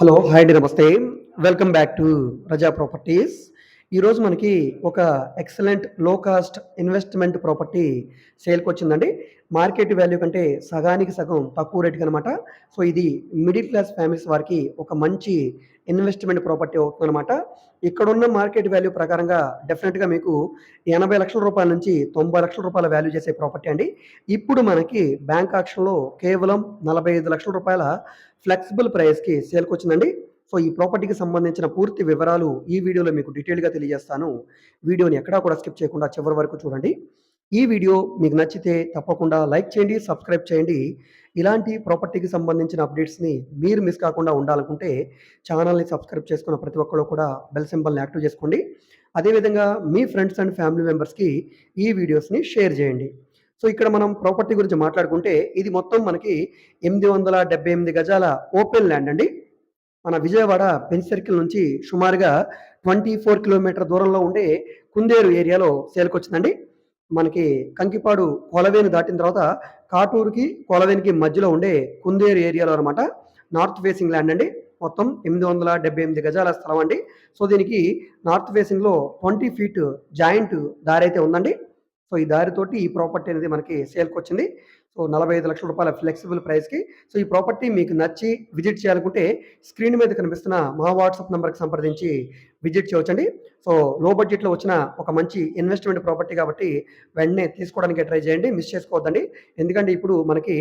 Hello hi అండి నమస్తే welcome back to Raza properties ఈరోజు మనకి ఒక ఎక్సలెంట్లో కాస్ట్ ఇన్వెస్ట్మెంట్ ప్రాపర్టీ సేల్కి వచ్చిందండి. మార్కెట్ వాల్యూ కంటే సగానికి సగం తక్కువ రేటుకి అనమాట సో ఇది మిడిల్ క్లాస్ ఫ్యామిలీస్ వారికి ఒక మంచి ఇన్వెస్ట్మెంట్ ప్రాపర్టీ అవుతుందన్నమాట ఇక్కడున్న మార్కెట్ వాల్యూ ప్రకారంగా డెఫినెట్గా మీకు ఎనభై లక్షల రూపాయల నుంచి తొంభై లక్షల రూపాయల వాల్యూ చేసే ప్రాపర్టీ అండి. ఇప్పుడు మనకి బ్యాంక్ ఆక్షన్లో కేవలం నలభై ఐదు లక్షల రూపాయల ఫ్లెక్సిబుల్ ప్రైస్కి సేల్కి వచ్చిందండి. సో ఈ ప్రాపర్టీకి సంబంధించిన పూర్తి వివరాలు ఈ వీడియోలో మీకు డీటెయిల్గా తెలియజేస్తాను. వీడియోని ఎక్కడా కూడా స్కిప్ చేయకుండా చివరి వరకు చూడండి. ఈ వీడియో మీకు నచ్చితే తప్పకుండా లైక్ చేయండి సబ్స్క్రైబ్ చేయండి. ఇలాంటి ప్రాపర్టీకి సంబంధించిన అప్డేట్స్ని మీరు మిస్ కాకుండా ఉండాలనుకుంటే ఛానల్ని సబ్స్క్రైబ్ చేసుకున్న ప్రతి ఒక్కరు కూడా బెల్ సింబల్ని యాక్టివ్ చేసుకోండి. అదేవిధంగా మీ ఫ్రెండ్స్ అండ్ ఫ్యామిలీ మెంబర్స్కి ఈ వీడియోస్ని షేర్ చేయండి. సో ఇక్కడ మనం ప్రాపర్టీ గురించి మాట్లాడుకుంటే ఇది మొత్తం మనకి ఎనిమిది వందల డెబ్బై ఎనిమిది గజాల ఓపెన్ ల్యాండ్ అండి. మన విజయవాడ పెన్ సర్కిల్ నుంచి సుమారుగా ట్వంటీ ఫోర్ కిలోమీటర్ దూరంలో ఉండే కుందేరు ఏరియాలో సేల్కి వచ్చిందండి మనకి కంకిపాడు కొలవేను దాటిన తర్వాత కాటూరుకి కొలవేనికి మధ్యలో ఉండే కుందేరు ఏరియాలో అనమాట నార్త్ ఫేసింగ్ ల్యాండ్ అండి. మొత్తం ఎనిమిది వందల డెబ్బై ఎనిమిది గజాల స్థలం అండి. సో దీనికి నార్త్ ఫేసింగ్లో ట్వంటీ ఫీట్ జాయింట్ దారి అయితే ఉందండి. సో ఈ దారితోటి ఈ ప్రాపర్టీ అనేది మనకి సేల్కి వచ్చింది సో నలభై ఐదు లక్షల రూపాయల ఫ్లెక్సిబుల్ ప్రైస్కి. సో ఈ ప్రాపర్టీ మీకు నచ్చి విజిట్ చేయాలనుకుంటే స్క్రీన్ మీద కనిపిస్తున్న మా వాట్సాప్ నెంబర్కి సంప్రదించి విజిట్ చేయవచ్చండి. సో లో బడ్జెట్లో వచ్చిన ఒక మంచి ఇన్వెస్ట్మెంట్ ప్రాపర్టీ కాబట్టి వెంటనే తీసుకోవడానికి ట్రై చేయండి. మిస్ చేసుకోవద్దండి. ఎందుకంటే ఇప్పుడు మనకి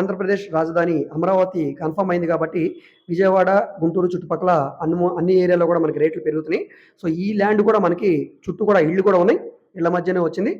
ఆంధ్రప్రదేశ్ రాజధాని అమరావతి కన్ఫర్మ్ అయింది కాబట్టి విజయవాడ గుంటూరు చుట్టుపక్కల అన్ని అన్ని ఏరియాలో కూడా మనకి రేట్లు పెరుగుతున్నాయి. సో ఈ ల్యాండ్ కూడా మనకి చుట్టూ కూడా ఇళ్ళు కూడా ఉన్నాయి. ఇళ్ళ మధ్యనే వచ్చింది.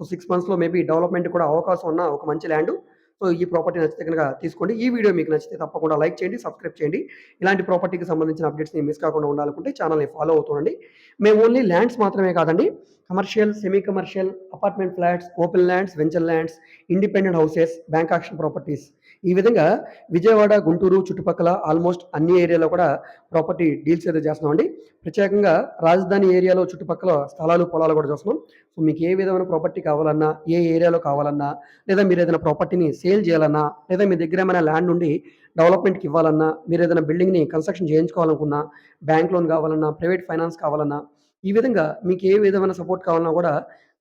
సో సిక్స్ మంత్స్లో మేబీ డెవలప్మెంట్ కూడా అవకాశం ఉన్న ఒక మంచి ల్యాండ్ సో ఈ ప్రాపర్టీ నచ్చితే కనుక తీసుకోండి. ఈ వీడియో మీకు నచ్చితే తప్పకుండా లైక్ చేయండి సబ్స్క్రైబ్ చేయండి. ఇలాంటి ప్రాపర్టీకి సంబంధించిన అప్డేట్స్ని మిస్ కాకుండా ఉండాలనుకుంటే ఛానల్ని ఫాలో అవుతుండండి. మేము ఓన్లీ ల్యాండ్స్ మాత్రమే కాదండి. Commercial semi commercial apartment flats open lands venture lands independent houses bank auction properties ఈ విధంగా విజయవాడ గుంటూరు చుట్టుపక్కల ఆల్మోస్ట్ అన్ని ఏరియాలో కూడా ప్రాపర్టీ డీల్స్ అయితే చేస్తున్నామండి. ప్రత్యేకంగా రాజధాని ఏరియాలో చుట్టుపక్కల స్థలాలు పొలాలు కూడా చూస్తున్నాం. సో మీకు ఏ విధమైన ప్రాపర్టీ కావాలన్నా ఏ ఏరియాలో కావాలన్నా లేదా మీరు ఏదైనా ప్రాపర్టీని సేల్ చేయాలన్నా లేదా మీ దగ్గర ఏమైనా ల్యాండ్ ఉండి డెవలప్మెంట్కి ఇవ్వాలన్నా మీరు ఏదైనా బిల్డింగ్ని కన్స్ట్రక్షన్ చేయించుకోవాలనుకున్నా బ్యాంక్ లోన్ కావాలన్నా ప్రైవేట్ ఫైనాన్స్ కావాలన్నా ఈ విధంగా మీకు ఏ విధమైన సపోర్ట్ కావాలన్నా కూడా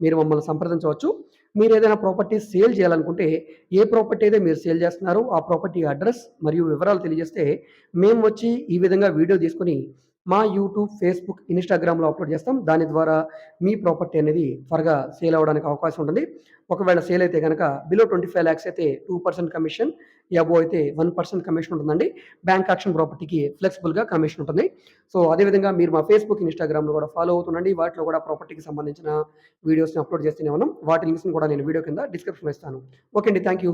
మీరు మమ్మల్ని సంప్రదించవచ్చు. మీరు ఏదైనా ప్రాపర్టీ సేల్ చేయాలనుకుంటే ఏ ప్రాపర్టీ అయితే మీరు సేల్ చేస్తున్నారో ఆ ప్రాపర్టీ అడ్రస్ మరియు వివరాలు తెలియజేస్తే మేము వచ్చి ఈ విధంగా వీడియో తీసుకొని మా యూట్యూబ్ ఫేస్బుక్ ఇన్స్టాగ్రామ్లో అప్లోడ్ చేస్తాం. దాని ద్వారా మీ ప్రాపర్టీ అనేది త్వరగా సేల్ అవ్వడానికి అవకాశం ఉంటుంది. ఒకవేళ సేల్ అయితే కనుక బిలో ట్వంటీ ఫైవ్ ల్యాక్స్ అయితే టూ పర్సెంట్ కమిషన్ ఎబో అయితే వన్ పర్సెంట్ కమిషన్ ఉంటుందండి. బ్యాంక్ యాక్షన్ ప్రాపర్టీకి ఫ్లెక్సిబుల్గా కమిషన్ ఉంటుంది. సో అదేవిధంగా మీరు మా ఫేస్బుక్ ఇన్స్టాగ్రామ్లో కూడా ఫాలో అవుతుండండి. వాటిలో కూడా ప్రాపర్టీకి సంబంధించిన వీడియోస్ని అప్లోడ్ చేస్తూనే ఉన్నాం. వాటి లింక్స్ని కూడా నేను వీడియో కింద డిస్క్రిప్షన్లో ఇస్తాను. ఓకే అండి థ్యాంక్ యూ